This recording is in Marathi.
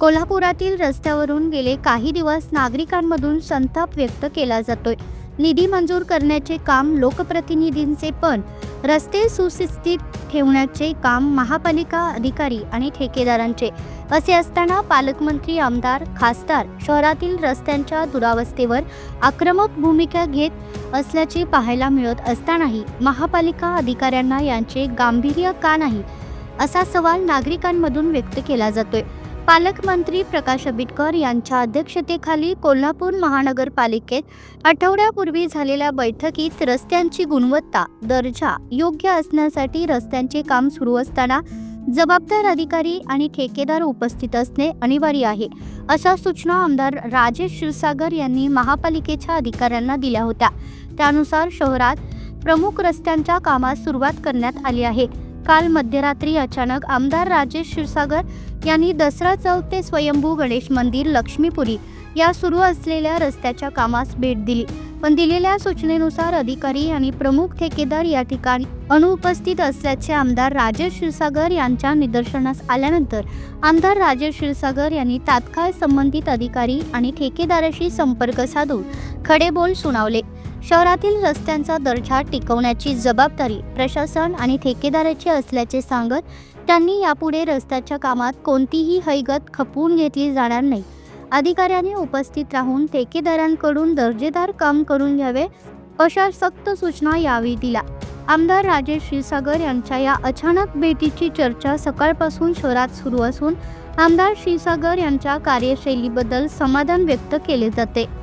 कोल्हापुरातील रस्त्यावरून गेले काही दिवस नागरिकांमधून संताप व्यक्त केला जातोय. निधी मंजूर करण्याचे काम लोकप्रतिनिधींचे पण रस्ते सुस्थितीत ठेवण्याचे काम महापालिका अधिकारी आणि ठेकेदारांचे असे असताना पालकमंत्री आमदार खासदार शहरातील रस्त्यांच्या दुरावस्थेवर आक्रमक भूमिका घेत असल्याचे पाहायला मिळत असतानाही महापालिका अधिकाऱ्यांना यांचे गांभीर्य का नाही असा सवाल नागरिकांमधून व्यक्त केला जातोय. पालकमंत्री प्रकाश आंबेडकर यांच्या अध्यक्षतेखाली कोल्हापूर महानगरपालिकेत आठवड्यापूर्वी झालेल्या बैठकीत रस्त्यांची गुणवत्ता दर्जा योग्य असण्यासाठी रस्त्यांचे काम सुरू असताना जबाबदार अधिकारी आणि ठेकेदार उपस्थित असणे अनिवार्य आहे अशा सूचना आमदार राजेश क्षीरसागर यांनी महापालिकेच्या अधिकाऱ्यांना दिल्या होत्या. त्यानुसार शहरात प्रमुख रस्त्यांच्या कामास सुरुवात करण्यात आली आहे. काल मध्यरात्री अचानक आमदार राजेश क्षीरसागर यांनी दसरा चौक ते स्वयंभू गणेश मंदिर लक्ष्मीपुरी या सुरू असलेल्या रस्त्याच्या कामास भेट दिली. पण दिलेल्या सूचनेनुसार अधिकारी आणि प्रमुख ठेकेदार या ठिकाणी अनुपस्थित असल्याचे आमदार राजेश क्षीरसागर यांच्या निदर्शनास आल्यानंतर आमदार राजेश क्षीरसागर यांनी तात्काळ संबंधित अधिकारी आणि ठेकेदाराशी संपर्क साधून खडेबोल सुनावले. शहरातील रस्त्यांचा दर्जा टिकवण्याची जबाबदारी प्रशासन आणि ठेकेदाराची असल्याचे सांगत त्यांनी यापुढे रस्त्याच्या कामात कोणतीही हैगत खपवून घेतली जाणार नाही. अधिकाऱ्यांनी उपस्थित राहून ठेकेदारांकडून दर्जेदार काम करून घ्यावे अशा सक्त सूचना यावेळी दिल्या. आमदार राजेश क्षीरसागर यांच्या या अचानक भेटीची चर्चा सकाळपासून शहरात सुरू असून आमदार क्षीरसागर यांच्या कार्यशैलीबद्दल समाधान व्यक्त केले जाते.